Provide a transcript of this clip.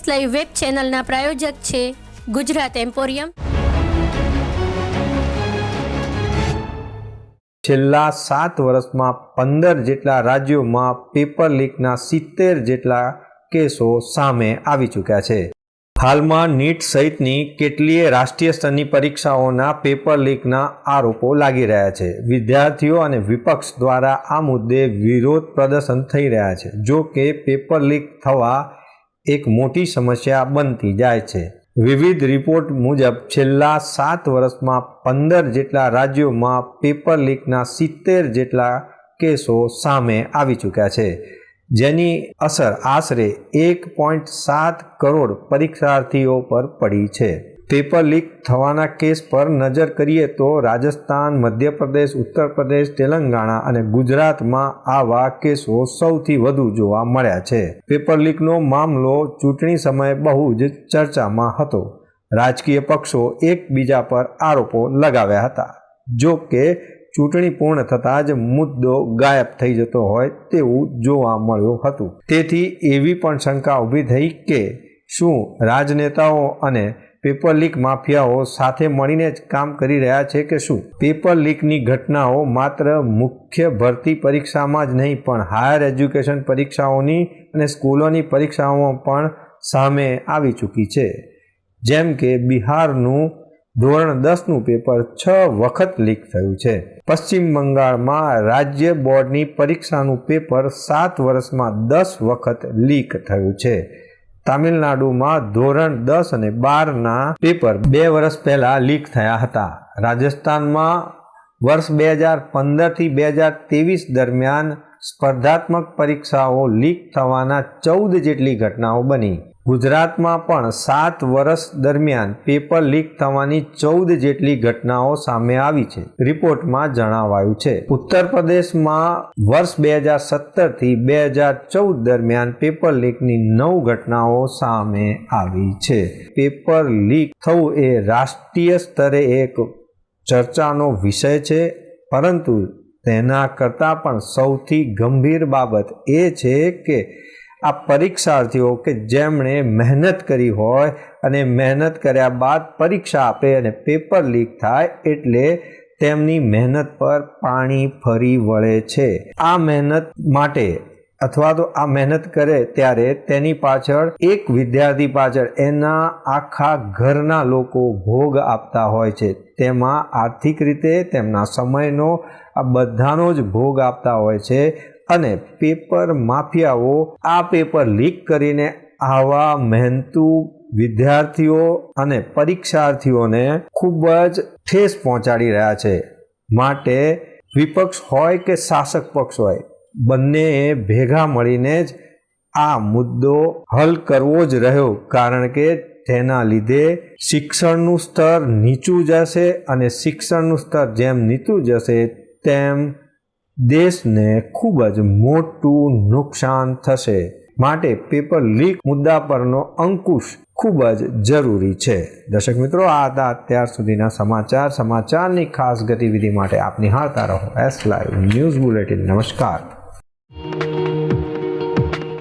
S live web ચેનલના પ્રાયોજક છે Gujarat emporium. છેલ્લા સાત વર્ષમાં પંદર જેટલા રાજ્યોમાં પેપર લીકના સિત્તેર જેટલા કેસો સામે આવી ચૂક્યા છે. હાલમાં નીટ સહિતની કેટલીય રાષ્ટ્રીય સ્તરની પરીક્ષાઓના પેપર લીકના આરોપો લાગી રહ્યા છે. વિદ્યાર્થીઓ અને વિપક્ષ દ્વારા આ મુદ્દે વિરોધ પ્રદર્શન થઈ રહ્યા છે. જો કે પેપર લીક થવા એક મોટી સમસ્યા બનતી જાય છે. વિવિધ રિપોર્ટ મુજબ, છેલ્લા સાત વર્ષમાં પંદર જેટલા રાજ્યોમાં પેપર લીકના સિત્તેર જેટલા કેસો સામે આવી ચૂક્યા છે. જેની અસર આશરે એક પોઈન્ટ સાત કરોડ પરીક્ષાર્થીઓ પર પડી છે. પેપર લીક થવાના કેસ પર નજર કરીએ તો રાજસ્થાન, મધ્યપ્રદેશ ઉત્તર પ્રદેશ તેલંગાણા અને ગુજરાતમાં આવા કેસો સૌથી વધુ જોવા મળ્યા છે. પેપર લીકનો મામલો ચૂંટણી સમયે બહુ જ ચર્ચામાં હતો. રાજકીય પક્ષો એકબીજા પર આરોપો લગાવ્યા હતા. જો કે ચૂંટણી પૂર્ણ થતાં જ મુદ્દો ગાયબ થઈ જતો હોય તેવું જોવા મળ્યું હતું. તેથી એવી પણ શંકા ઊભી થઈ કે શું રાજનેતાઓ અને પેપર લીક માફિયાઓ સાથે મળીને જ કામ કરી રહ્યા છે કે શું? પેપર લીકની ઘટનાઓ માત્ર મુખ્ય ભરતી પરીક્ષામાં જ નહીં, પણ હાયર એજ્યુકેશન પરીક્ષાઓની અને સ્કૂલોની પરીક્ષાઓમાં પણ સામે આવી ચૂકી છે. જેમ કે બિહારનું ધોરણ દસનું પેપર છ વખત લીક થયું છે. પશ્ચિમ બંગાળમાં રાજ્ય બોર્ડની પરીક્ષાનું પેપર સાત વર્ષમાં દસ વખત લીક થયું છે. તામિલનાડુમાં ધોરણ દસ અને બારના પેપર બે વર્ષ પહેલાં લીક થયા હતા. રાજસ્થાનમાં વર્ષ બે હજાર પંદરથી બે હજાર ત્રેવીસ દરમિયાન સ્પર્ધાત્મક પરીક્ષાઓ લીક થવાના ચૌદ જેટલી ઘટનાઓ બની. ગુજરાતમાં પણ સાત વર્ષ દરમિયાન પેપર લીક થવાની ચૌદ જેટલી ઘટનાઓ સામે આવી છે. રિપોર્ટમાં જણાવાયું છે. ઉત્તર પ્રદેશમાં વર્ષ બે હજાર સત્તરથી બે હજાર ચૌદ દરમિયાન પેપર લીકની નવ ઘટનાઓ સામે આવી છે. પેપર લીક થવું એ રાષ્ટ્રીય સ્તરે એક ચર્ચાનો વિષય છે, પરંતુ તેના કરતાં પણ સૌથી ગંભીર બાબત એ છે કે આ પરીક્ષાર્થીઓ કે જેમણે મહેનત કરી હોય અને મહેનત કર્યા બાદ પરીક્ષા આપે અને પેપર લીક થાય એટલે તેમની મહેનત પર પાણી ફરી વળે છે. આ મહેનત માટે અથવા તો આ મહેનત કરે ત્યારે તેની પાછળ એક વિદ્યાર્થી પાછળ એના આખા ઘરના લોકો ભોગ આપતા હોય છે. તેમાં આર્થિક રીતે તેમના સમયનો આ બધાનો જ ભોગ આપતા હોય છે. અને પેપર માફિયાઓ આ પેપર લીક કરીને આવા મહેનતુ વિદ્યાર્થીઓ અને પરીક્ષાર્થીઓને ખૂબ જ ઠેસ પહોંચાડી રહ્યા છે. માટે વિપક્ષ હોય કે શાસક પક્ષ હોય, બંનેએ ભેગા મળીને જ આ મુદ્દો હલ કરવો જ રહ્યો, કારણ કે તેના લીધે શિક્ષણનું સ્તર નીચું જશે અને શિક્ષણનું સ્તર જેમ નીચું જશે તેમ દેશને ખૂબ જ મોટું નુકસાન થશે. માટે પેપર લીક મુદ્દા પરનો અંકુશ ખૂબ જ જરૂરી છે. દર્શક મિત્રો, આ હતા અત્યાર સુધીના સમાચાર. સમાચારની ખાસ ગતિવિધિ માટે આપ નિહાળતા રહો. એસ લાઈવ ન્યૂઝ બુલેટિન નમસ્કાર.